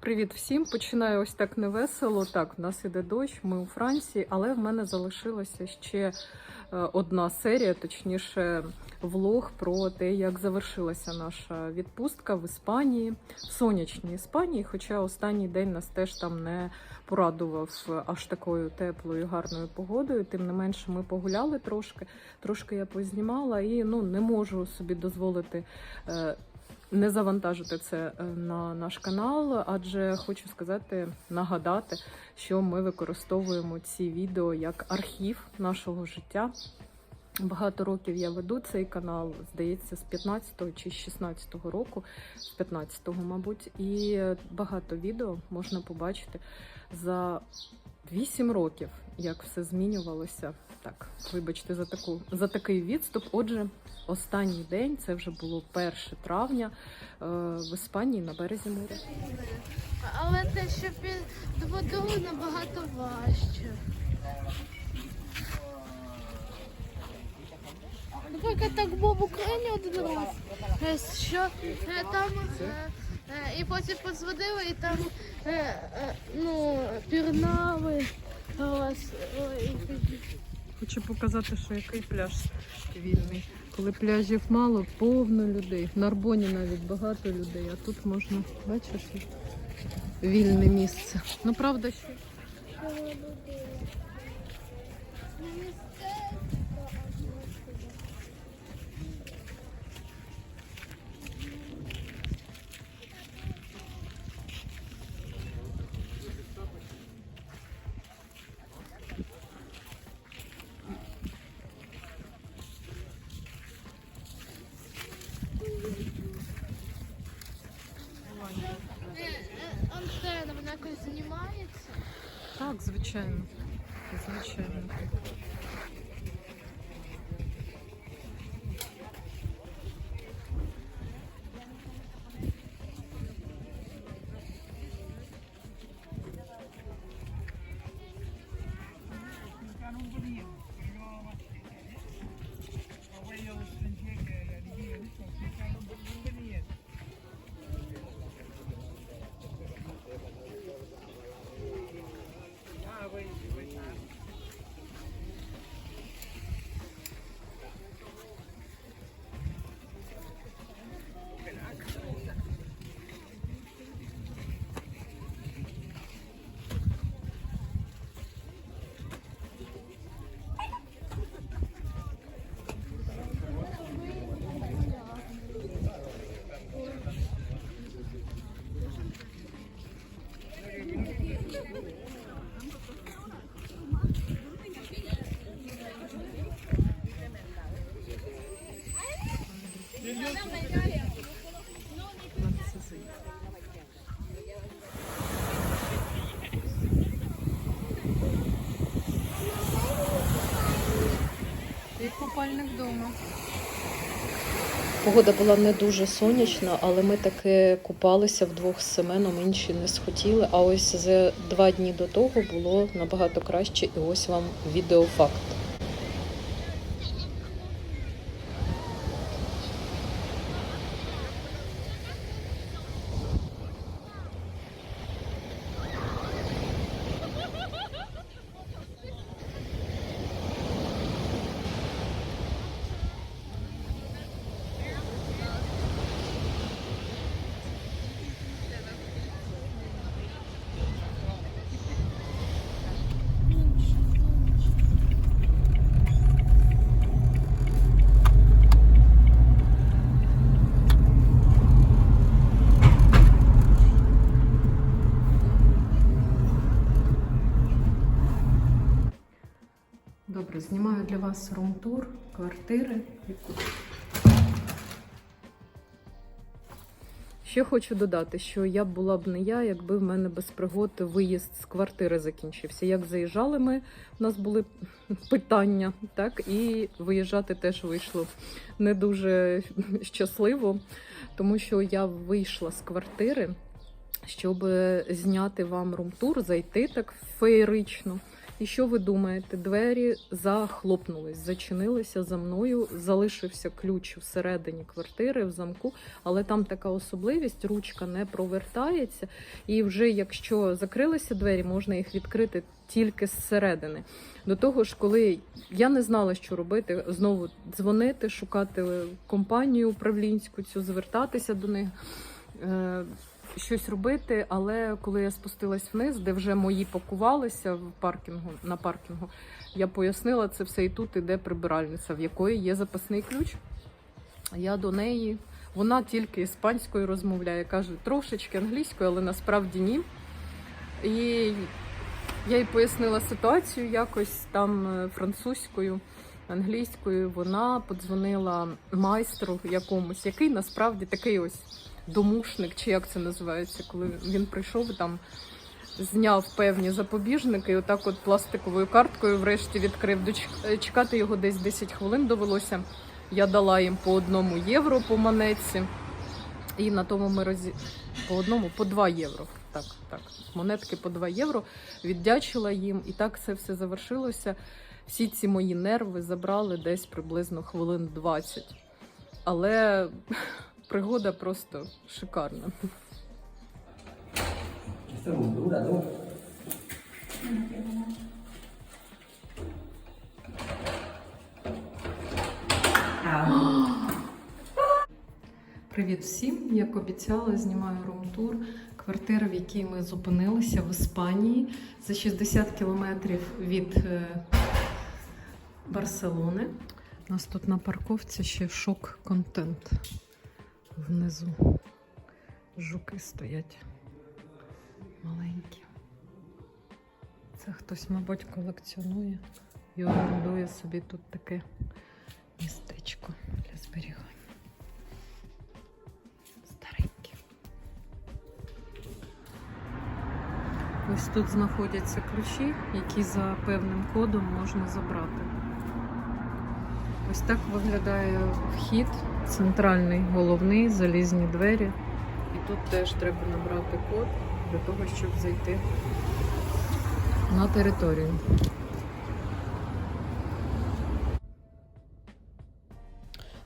Привіт всім! Починаю ось так невесело. Так, в нас іде дощ, ми у Франції, але в мене залишилася ще е, одна серія, точніше, влог про те, як завершилася наша відпустка в Іспанії, в сонячній Іспанії. Хоча останній день нас теж там не порадував аж такою теплою, гарною погодою. Тим не менше, ми погуляли трошки, трошки я познімала і ну не можу собі дозволити. Не завантажити це е, на наш канал, адже хочу сказати, нагадати, що ми використовуємо ці відео як архів нашого життя. Багато років я веду цей канал, здається, з 15-го чи з 16-го року, з 15-го, мабуть, і багато відео можна побачити за 8 років, як все змінювалося. Так, вибачте за таку за такий відступ. Отже, останній день це вже було 1 травня е, в Іспанії на березі моря. Але те, що під водою набагато важче. Наприклад, так був в Україні один раз, е, що е, там е, е, і потім позводили, і там ну, пірнави. Хочу показати, що який пляж вільний. Коли пляжів мало, повно людей. В Нарбоні навіть багато людей, а тут можна, бачиш, вільне місце. Ну правда, що Е, е, Антена, вона якось займається. так, звичайно. Звичайно. Погода була не дуже сонячна, але ми таки купалися вдвох з Семеном, інші не схотіли. А ось за два дні до того було набагато краще, і ось вам відеофакт. Добре, знімаю для вас румтур, квартири. Ще хочу додати, що я була б не я, якби в мене без пригод виїзд з квартири закінчився. Як заїжджали ми, у нас були питання, так і виїжджати теж вийшло не дуже щасливо, тому що я вийшла з квартири, щоб зняти вам румтур, зайти так феєрично І що ви думаєте? Двері захлопнулись, зачинилися за мною. Залишився ключ всередині квартири в замку, але там така особливість: ручка не провертається, і вже якщо закрилися двері, можна їх відкрити тільки зсередини. До того ж, коли я не знала, що робити, знову дзвонити, шукати компанію управлінську, цю звертатися до них. Щось робити, але коли я спустилась вниз, де вже мої пакувалися в паркінгу на паркінгу, я пояснила це все, і тут іде прибиральниця, в якої є запасний ключ. Я до неї, вона тільки іспанською розмовляє, каже трошечки англійською, але насправді ні. І я їй пояснила ситуацію якось там е, французькою, англійською. Вона подзвонила майстру якомусь, який насправді такий ось домушник, чи як це називається, коли він прийшов і там. Зняв певні запобіжники, і отак от пластиковою карткою врешті відкрив. Чекати його десь 10 хвилин довелося. Я дала їм по одному євро по монетці. І на тому ми розі... по одному, по 2 євро. Так, так. Монетки по 2 євро. Віддячила їм, і так це все завершилося. Всі ці мої нерви забрали десь приблизно хвилин 20. Але пригода просто шикарна. Привіт всім! Як обіцяла, знімаю рум-тур квартири, в якій ми зупинилися в Іспанії за 60 кілометрів від е, Барселони. У нас тут на парковці ще шок-контент. Внизу жуки стоять маленькі. Це хтось, мабуть, колекціонує і орендує собі тут таке містечко для зберігання. Ось тут знаходяться ключі, які за певним кодом можна забрати. Ось так виглядає вхід, центральний, головний, залізні двері. І тут теж треба набрати код для того, щоб зайти на територію.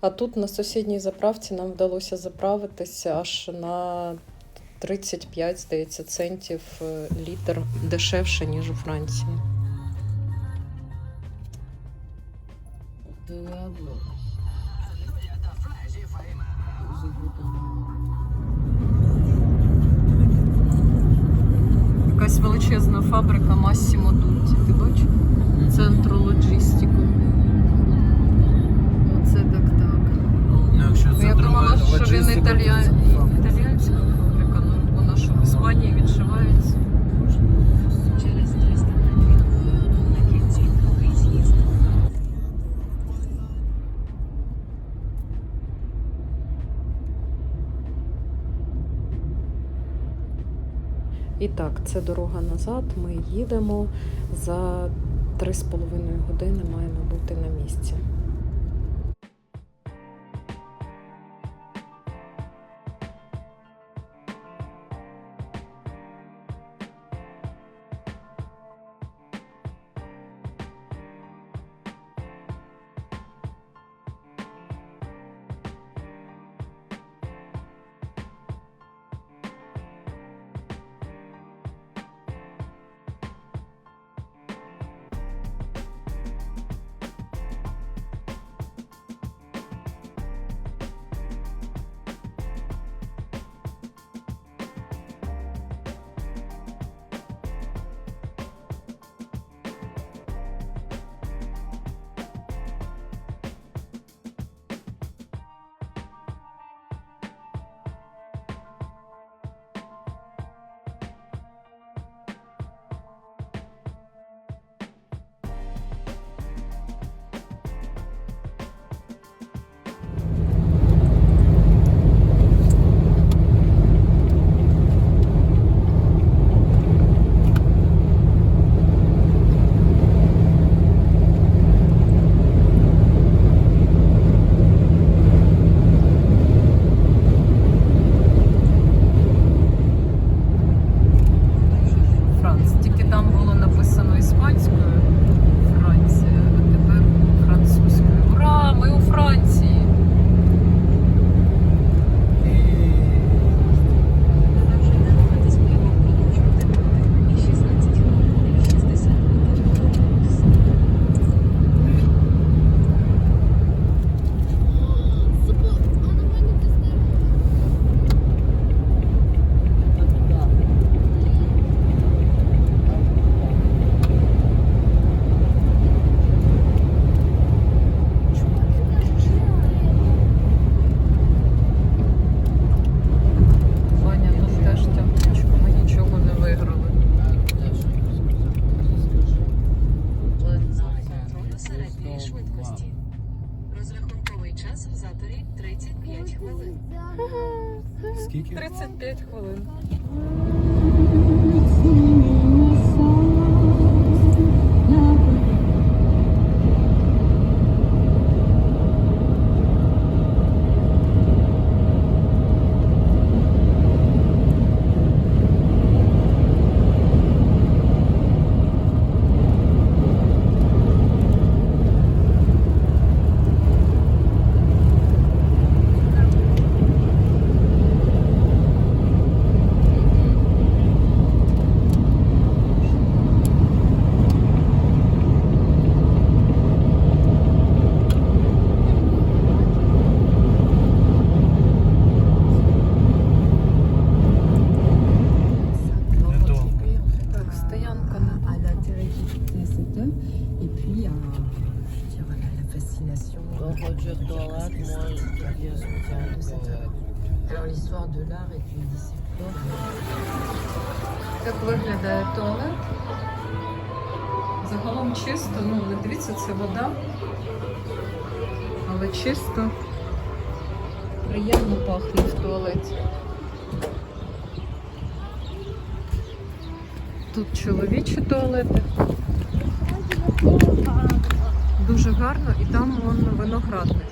А тут на сусідній заправці нам вдалося заправитися аж на 35, здається, центів е, літр дешевше, ніж у Франції. Якась величезна фабрика Massimo Dutti. Ти бачиш? Центру лоджистику. Оце так так. Ну, якщо це я думала, що він італія... це дорога назад. Ми їдемо за 3,5 години маємо бути на місці. Так виглядає туалет. Загалом чисто, ну не дивіться, це вода. Але чисто. Приємно пахне в туалеті. Тут чоловічі туалети. Дуже гарно і там вон виноградник.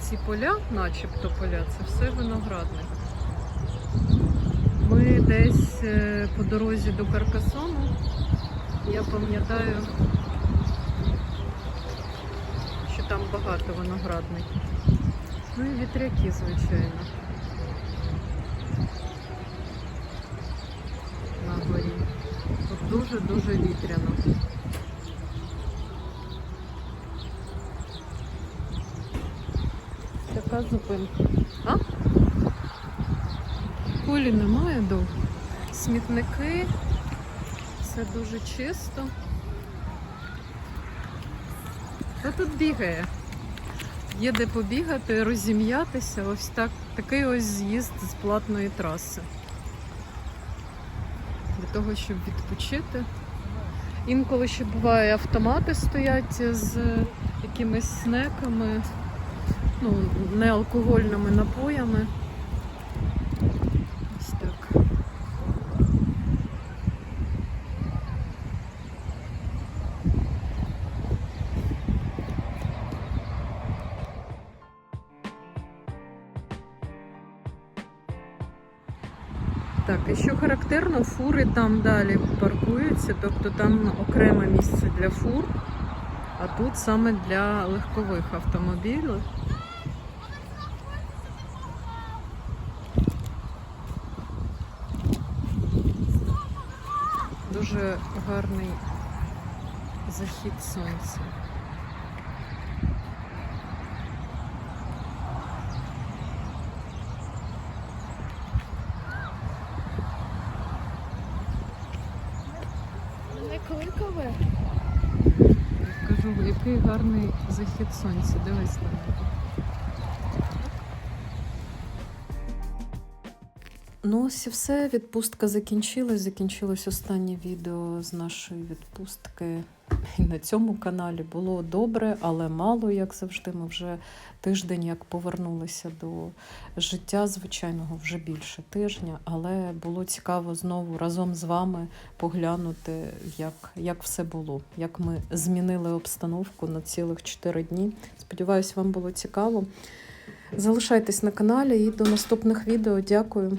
Ці поля, начебто поля, це все виноградник. Ми десь е, по дорозі до Каркасону. Я пам'ятаю, що там багато виноградників. Ну і вітряки, звичайно. На горі. Тут дуже-дуже вітряно. Така зупинка. А? Колі немає довго. Смітники. Все дуже чисто. Хто тут бігає? Є де побігати, розім'ятися. Ось так, такий ось з'їзд з платної траси. Для того, щоб відпочити. Інколи ще буває автомати стоять з якимись снеками, ну, неалкогольними напоями. Характерно, фури там далі паркуються, тобто там окреме місце для фур, а тут саме для легкових автомобілів. Дуже гарний захід сонця. Не кликали. Я кажу, який гарний захід сонця. Дивись там. Ну, ось і все. Відпустка закінчилась. Закінчилось останнє відео з нашої відпустки. І на цьому каналі було добре, але мало, як завжди. Ми вже тиждень як повернулися до життя звичайного, вже більше тижня. Але було цікаво знову разом з вами поглянути, як, як все було, як ми змінили обстановку на цілих 4 дні. Сподіваюсь, вам було цікаво. Залишайтесь на каналі і до наступних відео. Дякую.